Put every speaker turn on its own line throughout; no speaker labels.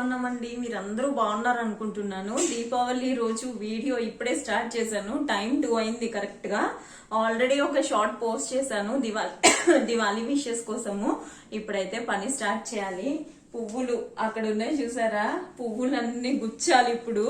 బాగున్నామండి. మీరందరూ బాగున్నారు అనుకుంటున్నాను దీపావళి రోజు వీడియో ఇప్పుడే స్టార్ట్ చేశాను. టైం టూ అయింది కరెక్ట్గా. ఆల్రెడీ ఒక షార్ట్ పోస్ట్ చేశాను. దివాలి దివాళీ విషెస్ కోసము ఇప్పుడైతే పని స్టార్ట్ చేయాలి. పువ్వులు అక్కడ ఉన్నాయి చూసారా? పువ్వులన్నీ గుచ్చాలి ఇప్పుడు.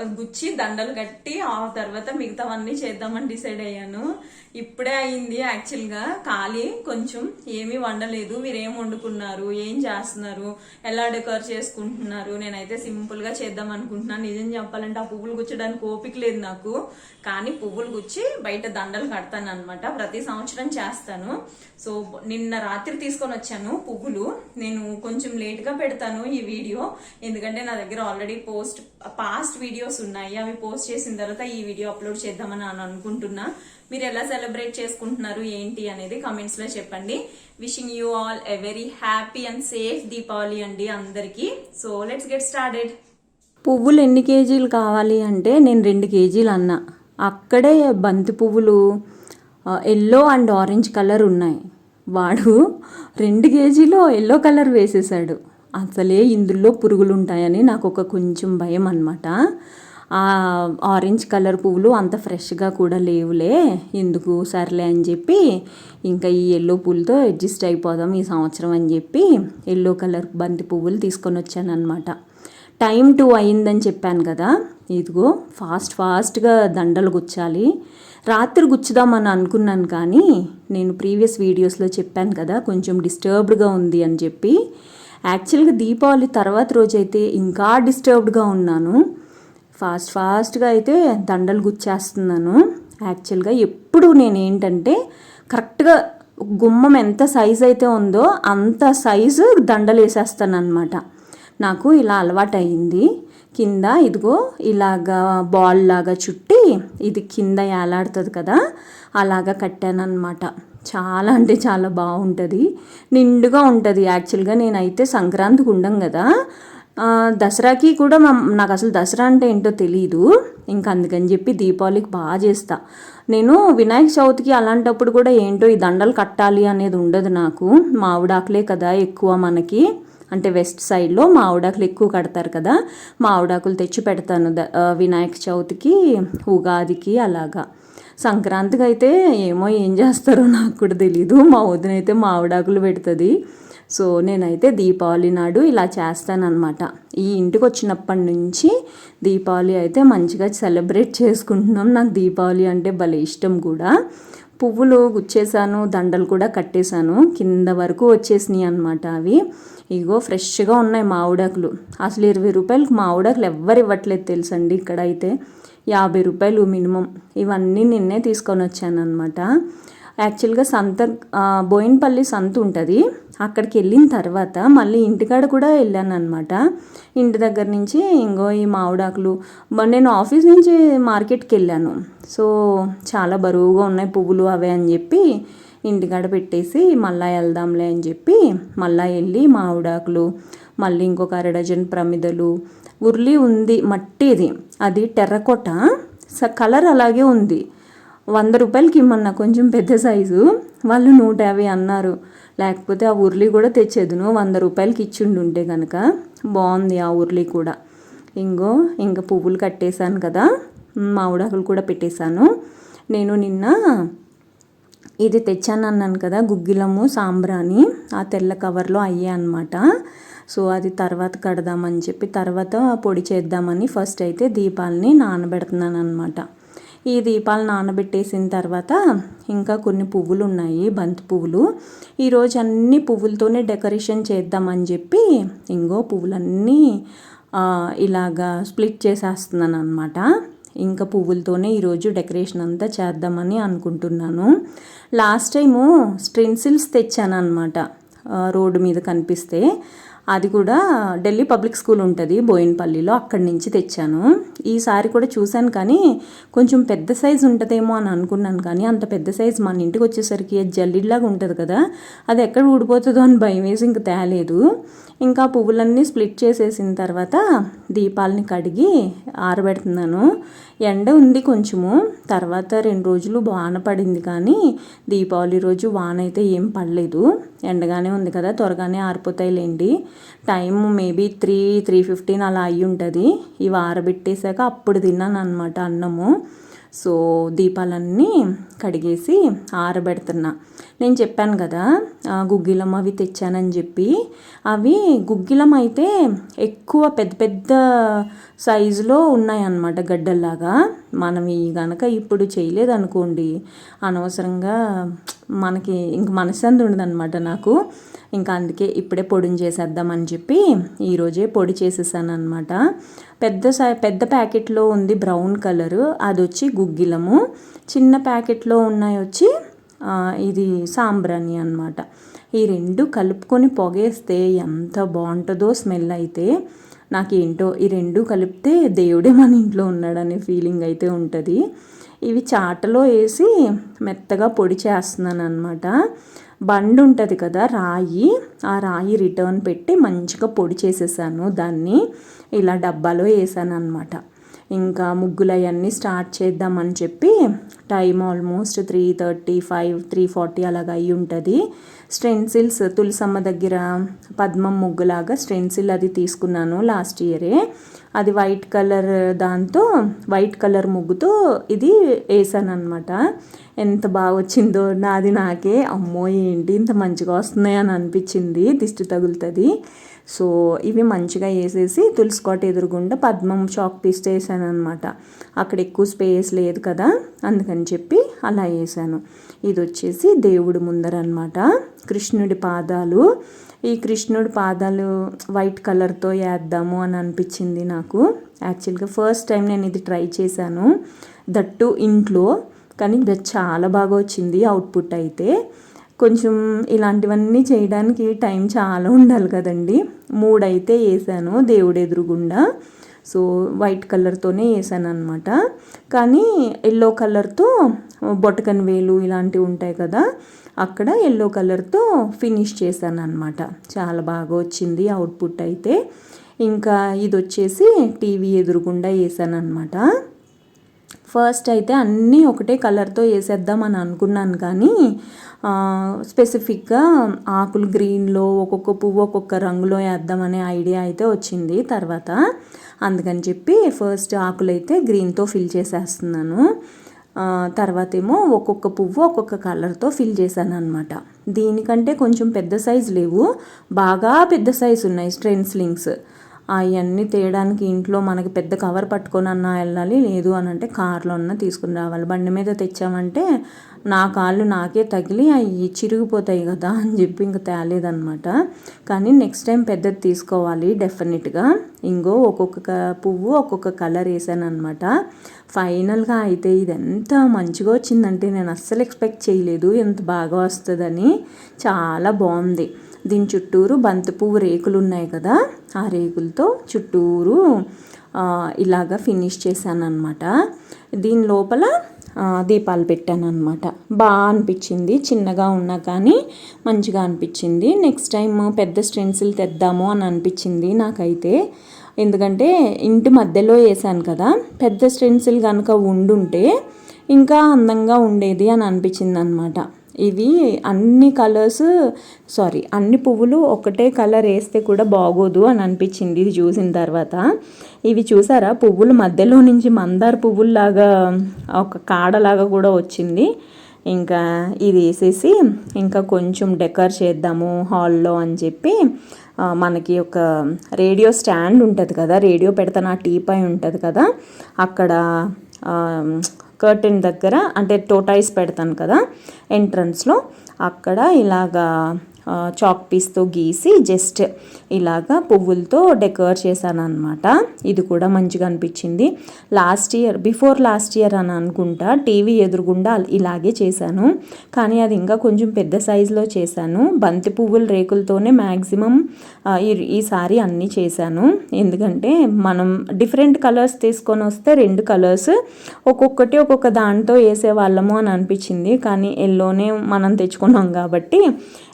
గుచ్చి దండలు కట్టి ఆ తర్వాత మిగతావన్నీ చేద్దామని డిసైడ్ అయ్యాను. ఇప్పుడే అయింది యాక్చువల్గా. ఖాళీ కొంచెం ఏమీ వండలేదు. మీరు ఏం వండుకున్నారు? ఏం చేస్తున్నారు? ఎలా డెకర్ చేసుకుంటున్నారు? నేనైతే సింపుల్గా చేద్దాం అనుకుంటున్నాను. నిజం చెప్పాలంటే ఆ పువ్వులు గుచ్చడానికి ఓపిక లేదు నాకు. కానీ పువ్వులు గుచ్చి బయట దండలు కడతాను అనమాట ప్రతి సంవత్సరం చేస్తాను. సో నిన్న రాత్రి తీసుకొని వచ్చాను పువ్వులు. నేను కొంచెం లేట్గా పెడతాను ఈ వీడియో. ఎందుకంటే నా దగ్గర ఆల్రెడీ పోస్ట్ పాస్ట్ వీడియోస్ ఉన్నాయి. అవి పోస్ట్ చేసిన తర్వాత ఈ వీడియో అప్లోడ్ చేద్దామని నేను అనుకుంటున్నా. మీరు ఎలా సెలబ్రేట్ చేసుకుంటున్నారు ఏంటి అనేది కమెంట్స్లో చెప్పండి. Wishing you all a very happy and safe Deepavali అండి అందరికి. సో లెట్స్ గెట్ స్టార్టెడ్
పువ్వులు ఎన్ని కేజీలు కావాలి అంటే నేను రెండు కేజీలు అన్నా. అక్కడే బంతి పువ్వులు ఎల్లో అండ్ ఆరెంజ్ కలర్ ఉన్నాయి. వాడు రెండు కేజీలో ఎల్లో కలర్ వేసేసాడు. అసలే ఇందులో పురుగులు ఉంటాయని నాకు ఒక కొంచెం భయం అనమాట ఆ ఆరెంజ్ కలర్ పువ్వులు అంత ఫ్రెష్గా కూడా లేవులే ఎందుకు సర్లే అని చెప్పి ఇంకా ఈ ఎల్లో పూలతో అడ్జస్ట్ అయిపోదాం ఈ సంవత్సరం అని చెప్పి ఎల్లో కలర్ బంతి పువ్వులు తీసుకొని వచ్చాను అనమాట టైం టూ అయిందని చెప్పాను కదా ఇదిగో ఫాస్ట్ ఫాస్ట్గా దండలు గుచ్చాలి. రాత్రి గుచ్చుదామని అనుకున్నాను కానీ నేను ప్రీవియస్ వీడియోస్లో చెప్పాను కదా కొంచెం డిస్టర్బ్డ్గా ఉంది అని చెప్పి యాక్చువల్గా దీపావళి తర్వాత రోజైతే ఇంకా డిస్టర్బ్డ్గా ఉన్నాను. ఫాస్ట్ ఫాస్ట్గా అయితే దండలు గుచ్చేస్తున్నాను. యాక్చువల్గా ఎప్పుడు నేను ఏంటంటే కరెక్ట్గా గుమ్మం ఎంత సైజ్ అయితే ఉందో అంత సైజు దండలు వేసేస్తాను అనమాట నాకు ఇలా అలవాటు అయింది కింద ఇదిగో ఇలాగా బాల్ లాగా చుట్టి ఇది కింద ఏలాడుతుంది కదా అలాగా కట్టానమాట చాలా అంటే చాలా బాగుంటుంది. నిండుగా ఉంటుంది యాక్చువల్గా. నేనైతే సంక్రాంతికి ఉండం కదా. దసరాకి కూడా మా నాకు అసలు దసరా అంటే ఏంటో తెలియదు ఇంకా అందుకని చెప్పి దీపావళికి బాగా చేస్తా. నేను వినాయక చవితికి అలాంటప్పుడు కూడా ఏంటో ఈ దండలు కట్టాలి అనేది ఉండదు నాకు. మావిడాకులే కదా ఎక్కువ మనకి. అంటే వెస్ట్ సైడ్లో మావిడాకులు ఎక్కువ కడతారు కదా. మావిడాకులు తెచ్చి పెడతాను ద వినాయక చవితికి ఉగాదికి అలాగా. సంక్రాంతికి అయితే ఏమో ఏం చేస్తారో నాకు కూడా తెలీదు. మా వదిన అయితే పెడుతుంది. సో నేనైతే దీపావళి నాడు ఇలా చేస్తానన్నమాట. ఈ ఇంటికి వచ్చినప్పటి నుంచి దీపావళి అయితే మంచిగా సెలబ్రేట్ చేసుకుంటున్నాం. నాకు దీపావళి అంటే భలే ఇష్టం కూడా. పువ్వులు గుచ్చేసాను దండలు కూడా కట్టేశాను. కింద వరకు వచ్చేసినాయి అనమాట అవి. ఇగో ఫ్రెష్గా ఉన్నాయి మావిడాకులు అసలు ఇరవై రూపాయలకు మావిడాకులు ఎవ్వరు ఇవ్వట్లేదు తెలుసండి ఇక్కడ అయితే యాభై రూపాయలు మినిమం. ఇవన్నీ నిన్నే తీసుకొని వచ్చాను అనమాట యాక్చువల్గా సంత బోయిన్పల్లి బోయినపల్లి సంత ఉంటుంది. అక్కడికి వెళ్ళిన తర్వాత మళ్ళీ ఇంటికాడ కూడా వెళ్ళాను అనమాట ఇంటి దగ్గర నుంచి ఇంకో ఈ మామిడాకులు నేను ఆఫీస్ నుంచి మార్కెట్కి వెళ్ళాను. సో చాలా బరువుగా ఉన్నాయి పువ్వులు అవే అని చెప్పి ఇంటికాడ పెట్టేసి మళ్ళా వెళ్దాంలే అని చెప్పి మళ్ళా వెళ్ళి మామిడాకులు మళ్ళీ ఇంకొక అర డజన్ ప్రమిదలు ఉర్లి ఉంది మట్టిది. అది టెర్రకోట. స కలర్ అలాగే ఉంది. వంద రూపాయలకి ఇమ్మన్నా కొంచెం పెద్ద సైజు. వాళ్ళు నూట యాభై అన్నారు. లేకపోతే ఆ ఉర్లి కూడా తెచ్చేదును. వంద రూపాయలకి ఇచ్చిండు ఉంటే కనుక బాగుంది ఆ ఉర్లి కూడా. ఇంకో ఇంకా పువ్వులు కట్టేశాను కదా. మామిడాకులు కూడా పెట్టేశాను. నేను నిన్న ఇది తెచ్చాను అన్నాను కదా గుగ్గిలము సాంబ్రాని ఆ తెల్ల కవర్లో అయ్యే అనమాట సో అది తర్వాత కడదామని చెప్పి తర్వాత పొడి చేద్దామని ఫస్ట్ అయితే దీపాలని నానబెడుతున్నాను అనమాట ఈ దీపాలు నానబెట్టేసిన తర్వాత ఇంకా కొన్ని పువ్వులు ఉన్నాయి బంతి పువ్వులు. ఈరోజు అన్ని పువ్వులతోనే డెకరేషన్ చేద్దామని చెప్పి ఇంకో పువ్వులన్నీ ఇలాగా స్ప్లిట్ చేసేస్తున్నాను అనమాట ఇంకా పువ్వులతోనే ఈరోజు డెకరేషన్ అంతా చేద్దామని అనుకుంటున్నాను. లాస్ట్ టైము స్ట్రెన్సిల్స్ తెచ్చాను అనమాట రోడ్డు మీద కనిపిస్తే. అది కూడా ఢిల్లీ పబ్లిక్ స్కూల్ ఉంటుంది బోయినపల్లిలో. అక్కడి నుంచి తెచ్చాను. ఈసారి కూడా చూశాను కానీ కొంచెం పెద్ద సైజు ఉంటుందేమో అని అనుకున్నాను కానీ అంత పెద్ద సైజ్ మన ఇంటికి వచ్చేసరికి అది జల్లిలాగా ఉంటుంది కదా అది ఎక్కడ ఊడిపోతుందో అని భయం వేసి ఇంక తేలేదు. ఇంకా పువ్వులన్నీ స్ప్లిట్ చేసేసిన తర్వాత దీపాలని కడిగి ఆరబెడుతున్నాను. ఎండ ఉంది కొంచెము. తర్వాత రెండు రోజులు వాన పడింది కానీ దీపావళి రోజు వాన అయితే ఏం పడలేదు. ఎండగానే ఉంది కదా త్వరగానే ఆరిపోతాయిలేండి. Time maybe three three fifteen అలా అయ్యి ఉంటుంది. ఇవి ఆరబెట్టేశాక అప్పుడు తిన్నాను అనమాట అన్నము. సో దీపాలన్నీ కడిగేసి ఆరబెడుతున్నా. నేను చెప్పాను కదా ఆ, గుగ్గిలం అవి తెచ్చానని చెప్పి. అవి గుగ్గిలం అయితే ఎక్కువ పెద్ద పెద్ద సైజులో ఉన్నాయన్నమాట గడ్డల్లాగా. మనం ఈ గనక ఇప్పుడు చేయలేదనుకోండి అనవసరంగా మనకి ఇంక మనసంది ఉండదన్నమాట నాకు. ఇంకా అందుకే ఇప్పుడే పొడిని చేసేద్దామని చెప్పి ఈరోజే పొడి చేసేసాను అనమాట పెద్ద సై పెద్ద ప్యాకెట్లో ఉంది బ్రౌన్ కలరు అది వచ్చి గుగ్గిలము. చిన్న ప్యాకెట్లో ఉన్నాయి వచ్చి ఇది సాంబ్రాణి అన్నమాట. ఈ రెండు కలుపుకొని పొగేస్తే ఎంత బాగుంటుందో స్మెల్ అయితే నాకేంటో ఈ రెండు కలిపితే దేవుడే మన ఇంట్లో ఉన్నాడనే ఫీలింగ్ అయితే ఉంటుంది. ఇవి చాటలో వేసి మెత్తగా పొడి చేస్తున్నాను అనమాట బండి ఉంటుంది కదా రాయి ఆ రాయి రిటర్న్ పెట్టి మంచిగా పొడి చేసేసాను. దాన్ని ఇలా డబ్బాలో వేసాను అనమాట ఇంకా ముగ్గులు అవన్నీ స్టార్ట్ చేద్దామని చెప్పి time almost three thirty five three forty అలాగ అయి ఉంటుంది. స్టెన్సిల్స్ తులసమ్మ దగ్గర పద్మం ముగ్గులాగా స్టెన్సిల్ అది తీసుకున్నాను లాస్ట్ ఇయరే. అది వైట్ కలర్ దాంతో వైట్ కలర్ ముగ్గుతో ఇది వేసాను అనమాట ఎంత బాగా వచ్చిందో నాది నాకే. అమ్మో ఏంటి ఇంత మంచిగా వస్తున్నాయి అని అనిపించింది. దిష్టి తగులుతుంది. సో ఇవి మంచిగా వేసేసి తులసికోట ఎదురుగుండా పద్మం చాక్ పీస్ వేసాను అనమాట అక్కడ ఎక్కువ స్పేస్ లేదు కదా అందుకని చెప్పి అలా వేసాను ఇది వచ్చేసి దేవుడు ముందర అనమాట కృష్ణుడి పాదాలు. ఈ కృష్ణుడి పాదాలు వైట్ కలర్తో వేద్దాము అని అనిపించింది నాకు. యాక్చువల్గా ఫస్ట్ టైం నేను ఇది ట్రై చేశాను. దట్టు ఇంట్లో. కానీ ఇది చాలా బాగా వచ్చింది అవుట్పుట్ అయితే. కొంచెం ఇలాంటివన్నీ చేయడానికి టైం చాలా ఉండాలి కదండి. మూడైతే వేసాను దేవుడు ఎదురుగుండా. సో వైట్ కలర్తోనే వేసాను అనమాట కానీ ఎల్లో కలర్తో బొటకన్ వేలు ఇలాంటివి ఉంటాయి కదా అక్కడ ఎల్లో కలర్తో ఫినిష్ చేశాను అనమాట చాలా బాగా వచ్చింది అవుట్పుట్ అయితే. ఇంకా ఇది వచ్చేసి టీవీ ఎదురుగుండా వేసాను అనమాట ఫస్ట్ అయితే అన్నీ ఒకటే కలర్తో వేసేద్దామని అనుకున్నాను కానీ స్పెసిఫిక్గా ఆకులు గ్రీన్లో ఒక్కొక్క పువ్వు ఒక్కొక్క రంగులో వేద్దామనే ఐడియా అయితే వచ్చింది తర్వాత. అందుకని చెప్పి ఫస్ట్ ఆకులు అయితే గ్రీన్తో ఫిల్ చేసేస్తున్నాను. తర్వాత ఏమో ఒక్కొక్క పువ్వు ఒక్కొక్క కలర్తో ఫిల్ చేశాను అనమాట దీనికంటే కొంచెం పెద్ద సైజు లేవు. బాగా పెద్ద సైజు ఉన్నాయి స్ట్రెన్స్లింగ్స్ అవన్నీ తేయడానికి ఇంట్లో మనకి పెద్ద కవర్ పట్టుకొని అన్నా వెళ్ళాలి లేదు అని అంటే కార్లో అన్నా తీసుకుని రావాలి. బండి మీద తెచ్చామంటే నా కాళ్ళు నాకే తగిలి అవి చిరిగిపోతాయి కదా అని చెప్పి ఇంకా తేలేదనమాట కానీ నెక్స్ట్ టైం పెద్దది తీసుకోవాలి డెఫినెట్గా ఇంకో ఒక్కొక్క పువ్వు ఒక్కొక్క కలర్ వేసాను అనమాట ఫైనల్గా అయితే ఇది ఎంత మంచిగా వచ్చిందంటే నేను అస్సలు ఎక్స్పెక్ట్ చేయలేదు ఎంత బాగా వస్తుందని. చాలా బాగుంది. దీని చుట్టూరు బంతి పువ్వు రేకులు ఉన్నాయి కదా ఆ రేకులతో చుట్టూరు ఇలాగ ఇలాగా ఫినిష్ చేశాను అనమాట దీని లోపల దీపాలు పెట్టాను అనమాట బాగా అనిపించింది చిన్నగా ఉన్నా కానీ మంచిగా అనిపించింది. నెక్స్ట్ టైం పెద్ద స్టెన్సిల్ తెద్దాము అని అనిపించింది నాకైతే. ఎందుకంటే ఇంటి మధ్యలో వేసాను కదా పెద్ద స్టెన్సిల్ కనుక ఉండుంటే ఇంకా అందంగా ఉండేది అని అనిపించింది అనమాట ఇవి అన్ని కలర్స్ సారీ అన్ని పువ్వులు ఒకటే కలర్ వేస్తే కూడా బాగోదు అని అనిపించింది ఇది చూసిన తర్వాత. ఇవి చూసారా? పువ్వుల మధ్యలో నుంచి మందార పువ్వుల్లాగా ఒక కాడలాగా కూడా వచ్చింది. ఇంకా ఇది వేసేసి ఇంకా కొంచెం డెకర్ చేద్దాము హాల్లో అని చెప్పి మనకి ఒక రేడియో స్టాండ్ ఉంటుంది కదా రేడియో పెడతాను ఆ టీపై ఉంటుంది కదా అక్కడ కర్టెన్ దగ్గర అంటే టోటాయిస్ పెడతాను కదా ఎంట్రన్స్లో. అక్కడ ఇలాగా చాక్ పీస్తో గీసి జస్ట్ ఇలాగా పువ్వులతో డెకర్ చేశాను అనమాట ఇది కూడా మంచిగా అనిపించింది. Last year before last year అని అనుకుంటా టీవీ ఎదురుగుండా ఇలాగే చేశాను. కానీ అది ఇంకా కొంచెం పెద్ద సైజులో చేశాను. బంతి పువ్వుల రేకులతోనే మ్యాక్సిమం ఈసారి అన్నీ చేశాను. ఎందుకంటే మనం డిఫరెంట్ కలర్స్ తీసుకొని వస్తే రెండు కలర్స్ ఒక్కొక్కటి ఒక్కొక్క దాంతో వేసేవాళ్ళము అని అనిపించింది. కానీ ఎల్లోనే మనం తెచ్చుకున్నాం కాబట్టి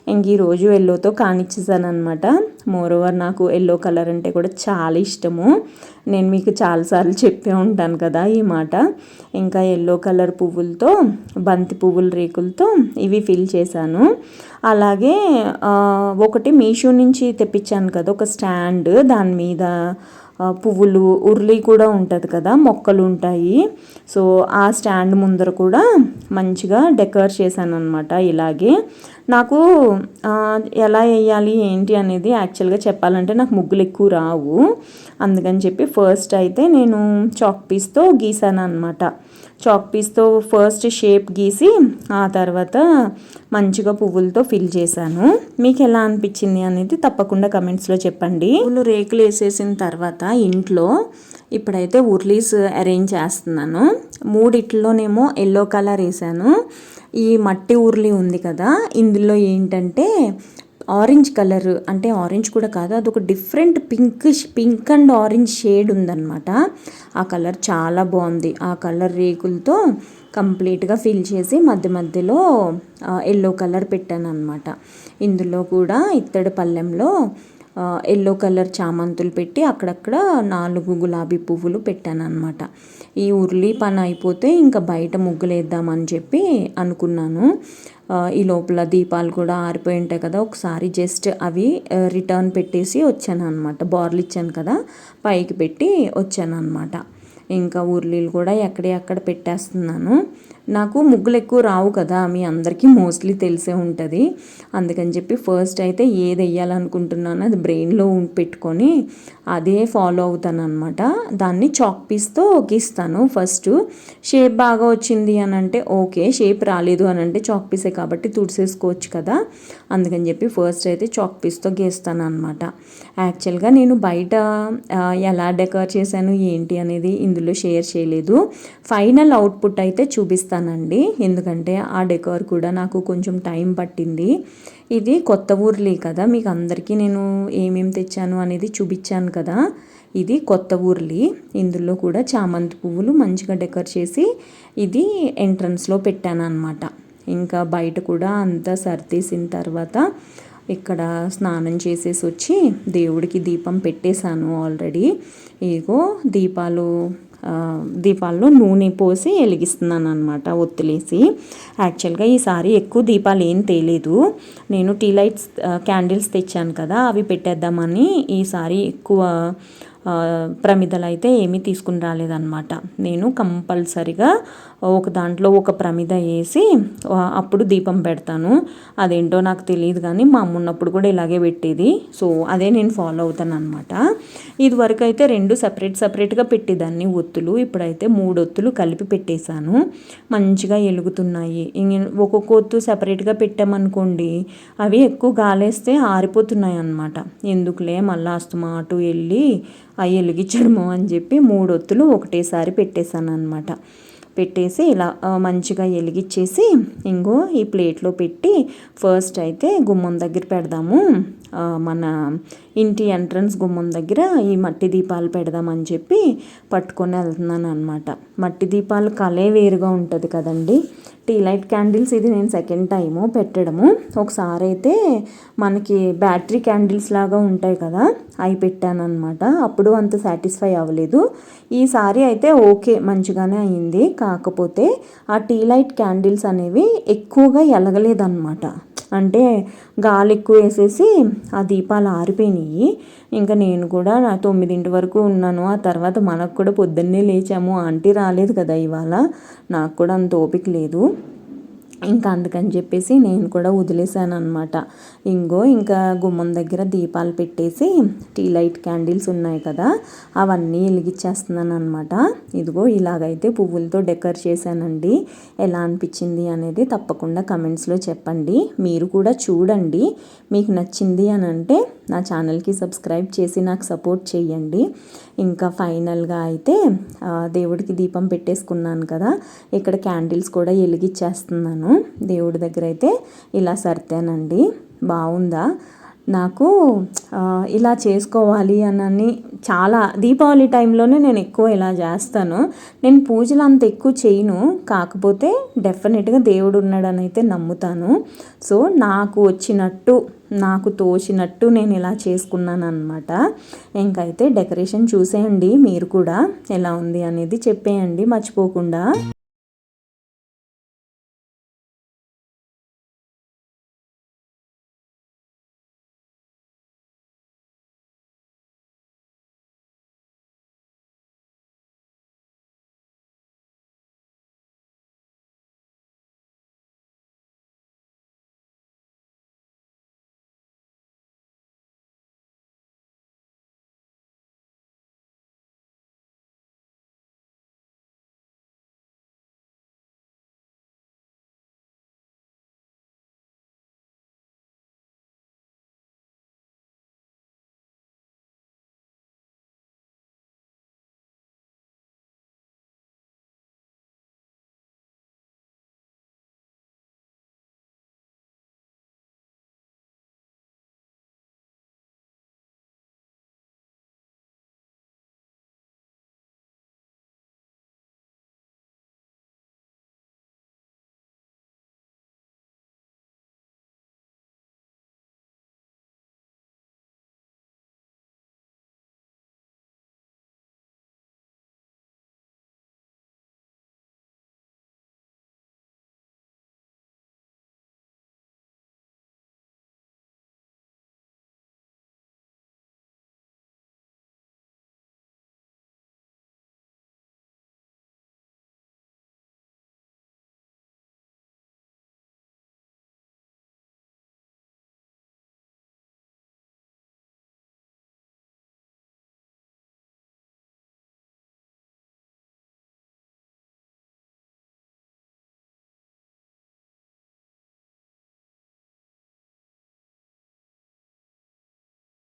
ఇంక ఈరోజు ఎల్లోతో కానిచ్చేసాను అనమాట మోర్ ఓవర్ నాకు ఎల్లో కలర్ అంటే కూడా చాలా ఇష్టము. నేను మీకు చాలాసార్లు చెప్పే ఉంటాను కదా ఈ మాట. ఇంకా ఎల్లో కలర్ పువ్వులతో బంతి పువ్వుల రేకులతో ఇవి ఫిల్ చేశాను. అలాగే ఒకటి మీషో నుంచి తెప్పించాను కదా ఒక స్టాండ్. దాని మీద పువ్వులు ఉర్లి కూడా ఉంటుంది కదా మొక్కలు ఉంటాయి. సో ఆ స్టాండ్ ముందర కూడా మంచిగా డెకర్ చేశాను అనమాట ఇలాగే. నాకు ఎలా వేయాలి ఏంటి అనేది యాక్చువల్గా చెప్పాలంటే నాకు ముగ్గులు ఎక్కువ రావు. అందుకని చెప్పి ఫస్ట్ అయితే నేను చాక్ పీస్తో గీసాను అనమాట చాక్ పీస్తో ఫస్ట్ షేప్ గీసి ఆ తర్వాత మంచిగా పువ్వులతో ఫిల్ చేశాను. మీకు ఎలా అనిపించింది అనేది తప్పకుండా కమెంట్స్లో చెప్పండి. పువ్వులు రేకులు వేసేసిన తర్వాత ఇంట్లో ఇప్పుడైతే ఉర్లీస్ అరేంజ్ చేస్తున్నాను. మూడిట్లోనేమో ఎల్లో కలర్ వేసాను ఈ మట్టి ఊర్లి ఉంది కదా ఇందులో ఏంటంటే ఆరెంజ్ కలర్ అంటే ఆరెంజ్ కూడా కాదు అదొక different pink pink and orange shade ఉందన్నమాట. ఆ కలర్ చాలా బాగుంది. ఆ కలర్ రేకులతో కంప్లీట్గా ఫిల్ చేసి మధ్య మధ్యలో ఎల్లో కలర్ పెట్టాను అనమాట ఇందులో కూడా ఇత్తడి పళ్ళెంలో ఎల్లో కలర్ చామంతులు పెట్టి అక్కడక్కడ నాలుగు గులాబీ పువ్వులు పెట్టాను అనమాట ఈ ఉర్లి పని అయిపోతే ఇంకా బయట ముగ్గులేద్దామని చెప్పి అనుకున్నాను. ఈ లోపల దీపాలు కూడా ఆరిపోయి ఉంటాయి కదా ఒకసారి జస్ట్ అవి రిటర్న్ పెట్టేసి వచ్చాను అనమాట బార్లు ఇచ్చాను కదా పైకి పెట్టి వచ్చాను అనమాట ఇంకా ఉర్లీలు కూడా ఎక్కడే అక్కడ పెట్టేస్తున్నాను. నాకు ముగ్గులు ఎక్కువ రావు కదా మీ అందరికీ మోస్ట్లీ తెలిసే ఉంటుంది. అందుకని చెప్పి ఫస్ట్ అయితే ఏది వేయాలనుకుంటున్నానో అది బ్రెయిన్లో పెట్టుకొని అదే ఫాలో అవుతాను అనమాట దాన్ని చాక్ పీస్తో గీస్తాను. ఫస్ట్ షేప్ బాగా వచ్చింది అని అంటే ఓకే షేప్ రాలేదు అని అంటే చాక్ పీసే కాబట్టి తుడిసేసుకోవచ్చు కదా. అందుకని చెప్పి ఫస్ట్ అయితే చాక్ పీస్తో గీస్తాను అనమాట యాక్చువల్గా నేను బయట ఎలా డెకర్ చేశాను ఏంటి అనేది ఇందులో షేర్ చేయలేదు. ఫైనల్ అవుట్పుట్ అయితే చూపిస్తానండి ఎందుకంటే ఆ డెకర్ కూడా నాకు కొంచెం టైం పట్టింది. ఇది కొత్త ఊర్లే కదా. మీకు అందరికీ నేను ఏమేమి తెచ్చాను అనేది చూపించాను కదా. ఇది కొత్త ఊర్లి. ఇందులో కూడా చామంతి పువ్వులు మంచిగా డెకర్ చేసి ఇది ఎంట్రన్స్లో పెట్టాను అనమాట ఇంకా బయట కూడా అంతా సర్దేసిన తర్వాత ఇక్కడ స్నానం చేసేసి వచ్చి దేవుడికి దీపం పెట్టేశాను ఆల్రెడీ. ఇగో దీపాలు దీపాల్లో నూనె పోసి వెలిగిస్తున్నాను అనమాట ఒత్తులేసి. యాక్చువల్గా ఈసారి ఎక్కువ దీపాలు ఏం తేలేదు. నేను టీ లైట్స్ క్యాండిల్స్ తెచ్చాను కదా అవి పెట్టేద్దామని ఈసారి ఎక్కువ ప్రమిదలు అయితే ఏమీ తీసుకుని రాలేదన్నమాట. నేను కంపల్సరిగా ఒక దాంట్లో ఒక ప్రమిద వేసి అప్పుడు దీపం పెడతాను. అదేంటో నాకు తెలియదు కానీ మా అమ్మ ఉన్నప్పుడు కూడా ఇలాగే పెట్టేది. సో అదే నేను ఫాలో అవుతాను అనమాట ఇదివరకు అయితే రెండు సపరేట్ సపరేట్గా పెట్టేదాన్ని ఒత్తులు. ఇప్పుడైతే మూడు ఒత్తులు కలిపి పెట్టేశాను. మంచిగా ఎలుగుతున్నాయి. ఒక్కొక్క ఒత్తు సపరేట్గా పెట్టామనుకోండి అవి ఎక్కువ గాలేస్తే ఆరిపోతున్నాయి అన్నమాట ఎందుకులే మళ్ళీ అస్తమాటు వెళ్ళి అవి వెలిగించడము అని చెప్పి మూడు ఒత్తులు ఒకటేసారి పెట్టేశాను అనమాట పెట్టేసి ఇలా మంచిగా వెలిగించేసి ఇంకో ఈ ప్లేట్లో పెట్టి ఫస్ట్ అయితే గుమ్మం దగ్గర పెడదాము. మన ఇంటి ఎంట్రన్స్ గుమ్మం దగ్గర ఈ మట్టి దీపాలు పెడదామని చెప్పి పట్టుకొని వెళ్తున్నాను అనమాట మట్టి దీపాలు కలే వేరుగా ఉంటుంది కదండి. టీ లైట్ క్యాండిల్స్ ఇది నేను సెకండ్ టైము పెట్టడము. ఒకసారి అయితే మనకి బ్యాటరీ క్యాండిల్స్ లాగా ఉంటాయి కదా అవి పెట్టాను అనమాట అప్పుడు అంత సాటిస్ఫై అవ్వలేదు. ఈసారి అయితే ఓకే మంచిగానే అయింది. కాకపోతే ఆ టీ లైట్ క్యాండిల్స్ అనేవి ఎక్కువగా ఎలగలేదన్నమాట. అంటే గాలి ఎక్కువ వేసేసి ఆ దీపాలు ఆరిపోయినాయి. ఇంకా నేను కూడా నా తొమ్మిదింటి వరకు ఉన్నాను. ఆ తర్వాత మనకు కూడా పొద్దున్నే లేచాము. ఆంటీ రాలేదు కదా ఇవాళ. నాకు కూడా అంత ఓపిక లేదు. ఇంకా అందుకని చెప్పేసి నేను కూడా వదిలేసాను అనమాట ఇంకో ఇంకా గుమ్మం దగ్గర దీపాలు పెట్టేసి టీ లైట్ క్యాండిల్స్ ఉన్నాయి కదా అవన్నీ వెలిగించేస్తున్నాను అనమాట ఇదిగో ఇలాగైతే పువ్వులతో డెకర్ చేశానండి. ఎలా అనిపించింది అనేది తప్పకుండా కమెంట్స్లో చెప్పండి. మీరు కూడా చూడండి. మీకు నచ్చింది అని అంటే నా ఛానల్కి సబ్స్క్రైబ్ చేసి నాకు సపోర్ట్ చేయండి. ఇంకా ఫైనల్గా అయితే దేవుడికి దీపం పెట్టేసుకున్నాను కదా ఇక్కడ క్యాండిల్స్ కూడా వెలిగిచ్చేస్తున్నాను. దేవుడి దగ్గర అయితే ఇలా సర్తానండి బాగుందా నాకు ఇలా చేసుకోవాలి అని చాలా దీపావళి టైంలోనే నేను ఎక్కువ ఇలా చేస్తాను. నేను పూజలు అంత ఎక్కువ చేయను. కాకపోతే డెఫినెట్గా దేవుడు ఉన్నాడని అయితే నమ్ముతాను. సో నాకు వచ్చినట్టు నాకు తోచినట్టు నేను ఇలా చేసుకున్నాను అనమాట ఇంకైతే డెకరేషన్ చూసేయండి మీరు కూడా. ఎలా ఉంది అనేది చెప్పేయండి. మర్చిపోకుండా.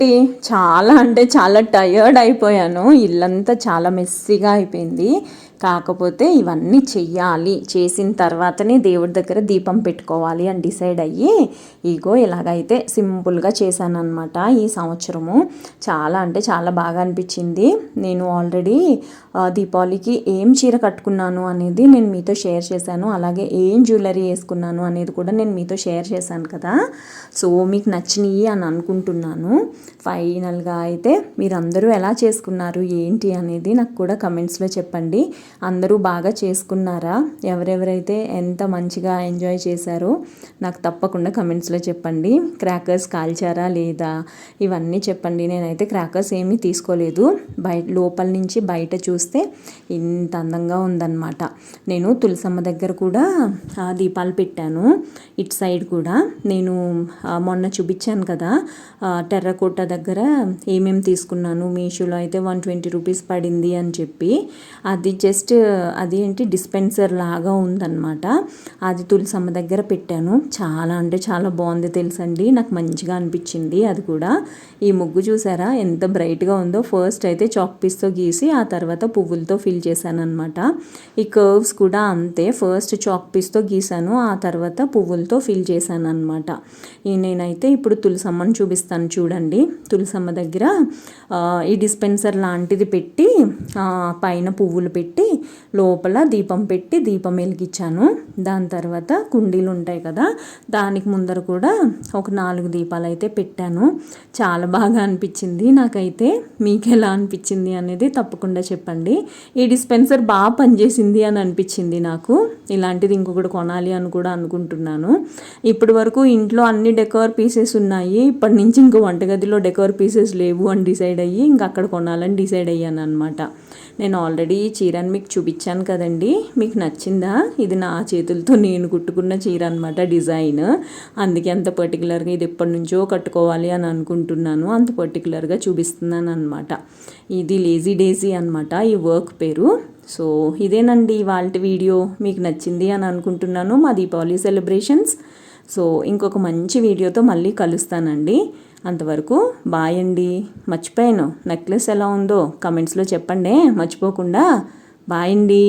చాలా అంటే చాలా టయర్డ్ అయిపోయాను. ఇల్లంతా చాలా మెస్సీగా అయిపోయింది. కాకపోతే ఇవన్నీ చెయ్యాలి. చేసిన తర్వాతనే దేవుడి దగ్గర దీపం పెట్టుకోవాలి అని డిసైడ్ అయ్యి ఇగో ఇలాగైతే సింపుల్గా చేశాను అనమాట ఈ సంవత్సరము. చాలా అంటే చాలా బాగా అనిపించింది. నేను ఆల్రెడీ దీపావళికి ఏం చీర కట్టుకున్నాను అనేది నేను మీతో షేర్ చేశాను. అలాగే ఏం జ్యువెలరీ వేసుకున్నాను అనేది కూడా నేను మీతో షేర్ చేశాను కదా. సో మీకు నచ్చినాయి అని అనుకుంటున్నాను. ఫైనల్గా అయితే మీరందరూ ఎలా చేసుకున్నారు ఏంటి అనేది నాకు కూడా కమెంట్స్లో చెప్పండి. అందరూ బాగా చేసుకున్నారా? ఎవరెవరైతే ఎంత మంచిగా ఎంజాయ్ చేశారో నాకు తప్పకుండా కమెంట్స్లో చెప్పండి. క్రాకర్స్ కాల్చారా లేదా? ఇవన్నీ చెప్పండి. నేనైతే క్రాకర్స్ ఏమీ తీసుకోలేదు. బయట లోపల నుంచి బయట చూస్తే ఇంత అందంగా ఉందన్నమాట. నేను తులసమ్మ దగ్గర కూడా దీపాలు పెట్టాను. ఇటు సైడ్ కూడా. నేను మొన్న చూపించాను కదా టెర్రకోట దగ్గర ఏమేమి తీసుకున్నాను. మీషోలో అయితే వన్ ట్వంటీ రూపీస్ పడింది అని చెప్పి. అది జస్ట్ అది ఏంటి? డిస్పెన్సర్ లాగా ఉందన్నమాట. అది తులసమ్మ దగ్గర పెట్టాను. చాలా అంటే చాలా బాగుంది తెలుసండి. నాకు మంచిగా అనిపించింది అది కూడా. ఈ ముగ్గు చూసారా? ఎంత బ్రైట్గా ఉందో. ఫస్ట్ అయితే చాక్ పీస్తో గీసి ఆ తర్వాత పువ్వులతో ఫిల్ చేశాను అనమాట ఈ కర్వ్స్ కూడా అంతే. ఫస్ట్ చాక్ పీస్తో గీసాను. ఆ తర్వాత పువ్వులతో ఫిల్ చేశాను అనమాట ఈ నేనైతే ఇప్పుడు తులసమ్మను చూపిస్తాను చూడండి. తులసమ్మ దగ్గర ఈ డిస్పెన్సర్ లాంటిది పెట్టి పైన పువ్వులు పెట్టి లోపల దీపం పెట్టి దీపం వెలిగించాను. దాని తర్వాత కుండీలు ఉంటాయి కదా దానికి ముందర కూడా ఒక నాలుగు దీపాలు అయితే పెట్టాను. చాలా బాగా అనిపించింది. నాకైతే మీకు ఎలా అనిపించింది అనేది తప్పకుండా చెప్పండి. ఈ డిస్పెన్సర్ బాగా పనిచేసింది అని అనిపించింది నాకు. ఇలాంటిది ఇంకొకటి కొనాలి అని కూడా అనుకుంటున్నాను. ఇప్పటి వరకు ఇంట్లో అన్ని డెకోర్ పీసెస్ ఉన్నాయి. ఇప్పటి నుంచి ఇంకో వంటగదిలో డెకోర్ పీసెస్ లేవు అని డిసైడ్ అయ్యి ఇంకా అక్కడ కొనాలని డిసైడ్ అయ్యాను అనమాట నేను ఆల్రెడీ ఈ చీరని మీకు చూపించాను కదండి. మీకు నచ్చిందా? ఇది నా చేతులతో నేను కుట్టుకున్న చీర అనమాట డిజైన్. అందుకే అంత పర్టికులర్గా ఇది ఎప్పటి నుంచో కట్టుకోవాలి అని అనుకుంటున్నాను. అంత పర్టికులర్గా చూపిస్తున్నాను అనమాట ఇది లేజీ డేజీ అనమాట ఈ వర్క్ పేరు. సో ఇదేనండి వాళ్ళ వీడియో. మీకు నచ్చింది అని అనుకుంటున్నాను. మా దీపావళి సెలబ్రేషన్స్. సో ఇంకొక మంచి వీడియోతో మళ్ళీ కలుస్తానండి. అంతవరకు బాయ్ అండి. మర్చిపోయాను. నెక్లెస్ ఎలా ఉందో కమెంట్స్లో చెప్పండి. మర్చిపోకుండా బాయ్ అండి.